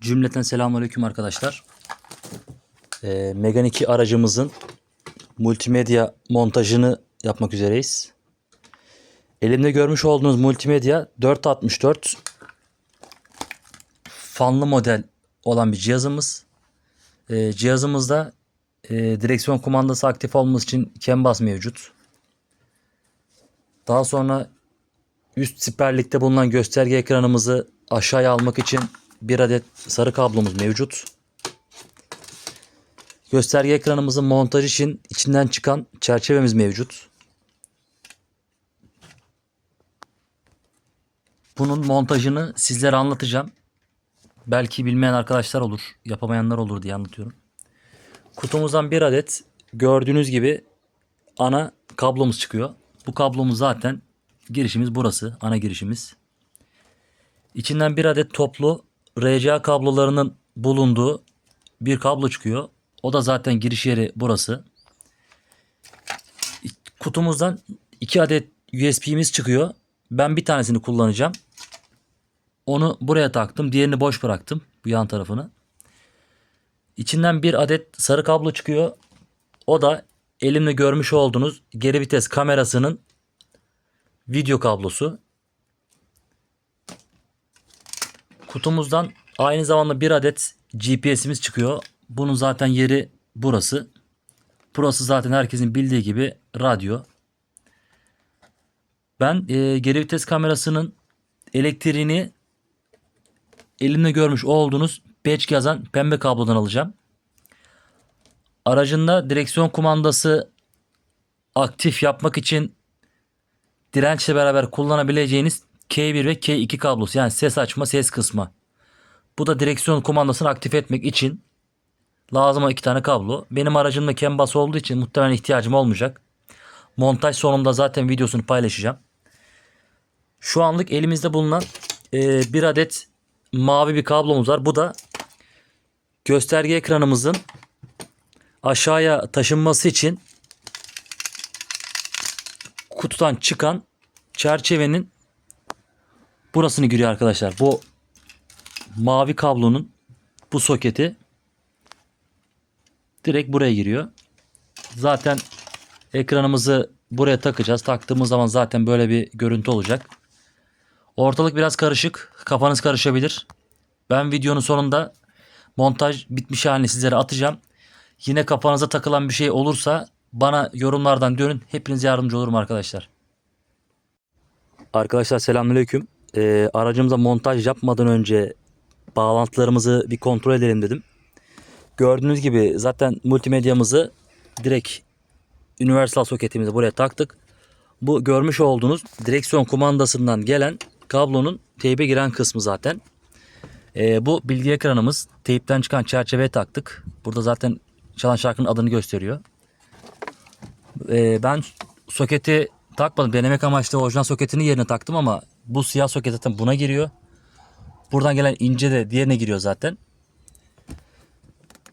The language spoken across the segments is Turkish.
Cümleten selamünaleyküm arkadaşlar. Ee, Megane 2 aracımızın multimedya montajını yapmak üzereyiz. Elimde görmüş olduğunuz multimedya 464 fanlı model olan bir cihazımız. Ee, cihazımızda e, direksiyon kumandası aktif olması için bus mevcut. Daha sonra üst siperlikte bulunan gösterge ekranımızı aşağıya almak için bir adet sarı kablomuz mevcut. Gösterge ekranımızın montaj için içinden çıkan çerçevemiz mevcut. Bunun montajını sizlere anlatacağım. Belki bilmeyen arkadaşlar olur, yapamayanlar olur diye anlatıyorum. Kutumuzdan bir adet gördüğünüz gibi ana kablomuz çıkıyor. Bu kablomuz zaten girişimiz burası, ana girişimiz. İçinden bir adet toplu RCA kablolarının bulunduğu bir kablo çıkıyor. O da zaten giriş yeri burası. Kutumuzdan iki adet USB'miz çıkıyor. Ben bir tanesini kullanacağım. Onu buraya taktım. Diğerini boş bıraktım. Bu yan tarafını. İçinden bir adet sarı kablo çıkıyor. O da elimde görmüş olduğunuz geri vites kamerasının video kablosu. Kutumuzdan aynı zamanda bir adet GPS'imiz çıkıyor. Bunun zaten yeri burası. Burası zaten herkesin bildiği gibi radyo. Ben e, geri vites kamerasının elektriğini elimde görmüş olduğunuz patch yazan pembe kablodan alacağım. Aracında direksiyon kumandası aktif yapmak için dirençle beraber kullanabileceğiniz K1 ve K2 kablosu yani ses açma ses kısma. Bu da direksiyon kumandasını aktif etmek için lazım olan iki tane kablo. Benim aracımda bus olduğu için muhtemelen ihtiyacım olmayacak. Montaj sonunda zaten videosunu paylaşacağım. Şu anlık elimizde bulunan e, bir adet mavi bir kablomuz var. Bu da gösterge ekranımızın aşağıya taşınması için kutudan çıkan çerçevenin burasını giriyor arkadaşlar. Bu mavi kablonun bu soketi direkt buraya giriyor. Zaten ekranımızı buraya takacağız. Taktığımız zaman zaten böyle bir görüntü olacak. Ortalık biraz karışık. Kafanız karışabilir. Ben videonun sonunda montaj bitmiş halini sizlere atacağım. Yine kafanıza takılan bir şey olursa bana yorumlardan dönün. Hepiniz yardımcı olurum arkadaşlar. Arkadaşlar selamünaleyküm. Ee, aracımıza montaj yapmadan önce bağlantılarımızı bir kontrol edelim dedim. Gördüğünüz gibi zaten multimedyamızı direkt universal soketimizi buraya taktık. Bu görmüş olduğunuz direksiyon kumandasından gelen kablonun teybe giren kısmı zaten. Ee, bu bilgi ekranımız. Teypten çıkan çerçeveye taktık. Burada zaten çalan şarkının adını gösteriyor. Ee, ben soketi takmadım. Denemek amaçlı orijinal soketini yerine taktım ama bu siyah soket zaten buna giriyor. Buradan gelen ince de diğerine giriyor zaten.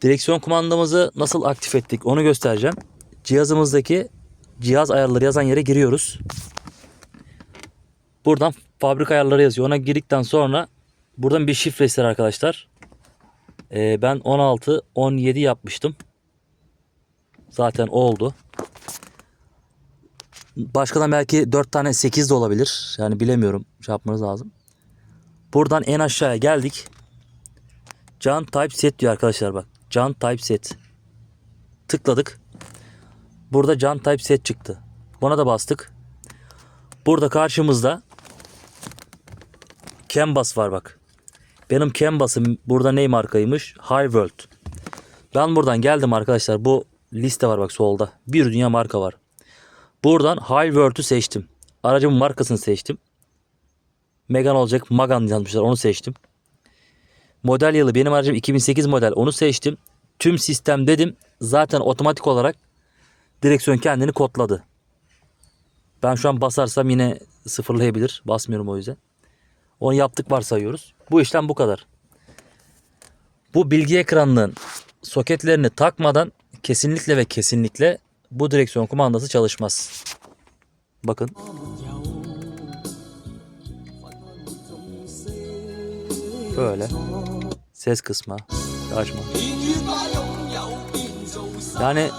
Direksiyon kumandamızı nasıl aktif ettik onu göstereceğim. Cihazımızdaki cihaz ayarları yazan yere giriyoruz. Buradan fabrika ayarları yazıyor. Ona girdikten sonra buradan bir şifre ister arkadaşlar. Ee, ben 16 17 yapmıştım. Zaten oldu. Başkadan belki 4 tane 8 de olabilir. Yani bilemiyorum. Şey yapmanız lazım. Buradan en aşağıya geldik. Can Type Set diyor arkadaşlar bak. Can Type Set. Tıkladık. Burada Can Type Set çıktı. Buna da bastık. Burada karşımızda Canvas var bak. Benim Canvas'ım burada ne markaymış? High World. Ben buradan geldim arkadaşlar. Bu liste var bak solda. Bir dünya marka var. Buradan High World'ü seçtim. Aracımın markasını seçtim. Megan olacak. Magan yazmışlar. Onu seçtim. Model yılı benim aracım 2008 model. Onu seçtim. Tüm sistem dedim. Zaten otomatik olarak direksiyon kendini kodladı. Ben şu an basarsam yine sıfırlayabilir. Basmıyorum o yüzden. Onu yaptık varsayıyoruz. Bu işlem bu kadar. Bu bilgi ekranının soketlerini takmadan kesinlikle ve kesinlikle bu direksiyon kumandası çalışmaz. Bakın. Böyle. Ses kısma. Açma. Yani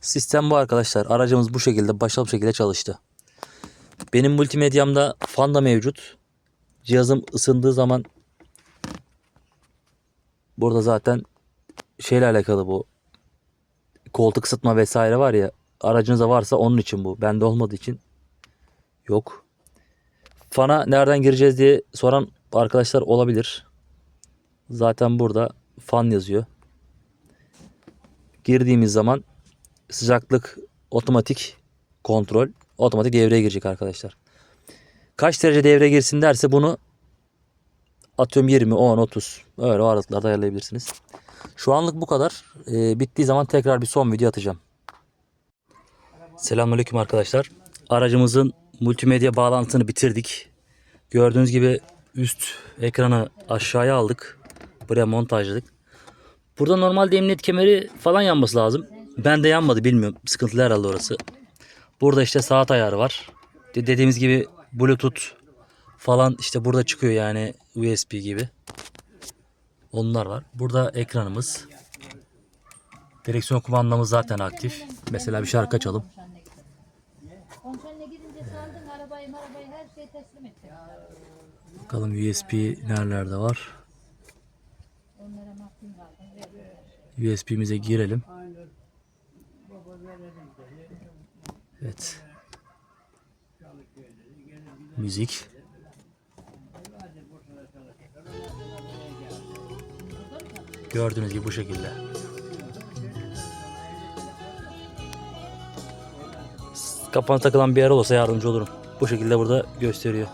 sistem bu arkadaşlar. Aracımız bu şekilde başarılı bir şekilde çalıştı. Benim multimedyamda fan da mevcut. Cihazım ısındığı zaman burada zaten şeyle alakalı bu koltuk ısıtma vesaire var ya aracınızda varsa onun için bu. Bende olmadığı için yok. Fana nereden gireceğiz diye soran arkadaşlar olabilir. Zaten burada fan yazıyor. Girdiğimiz zaman sıcaklık otomatik kontrol otomatik devreye girecek arkadaşlar. Kaç derece devreye girsin derse bunu atıyorum 20, 10, 30 öyle o aralıklarda ayarlayabilirsiniz. Şu anlık bu kadar. Ee, bittiği zaman tekrar bir son video atacağım. Selamünaleyküm arkadaşlar. Aracımızın multimedya bağlantısını bitirdik. Gördüğünüz gibi üst ekranı aşağıya aldık. Buraya montajladık. Burada normalde emniyet kemeri falan yanması lazım. Ben de yanmadı bilmiyorum. Sıkıntılı herhalde orası. Burada işte saat ayarı var. De- dediğimiz gibi Bluetooth falan işte burada çıkıyor yani USB gibi. Onlar var. Burada ekranımız. Direksiyon kumandamız zaten aktif. Mesela bir şarkı açalım. Bakalım USB nerelerde var. USB'mize girelim. Evet. Müzik. Gördüğünüz gibi bu şekilde. Kafana takılan bir yer olursa yardımcı olurum. Bu şekilde burada gösteriyor.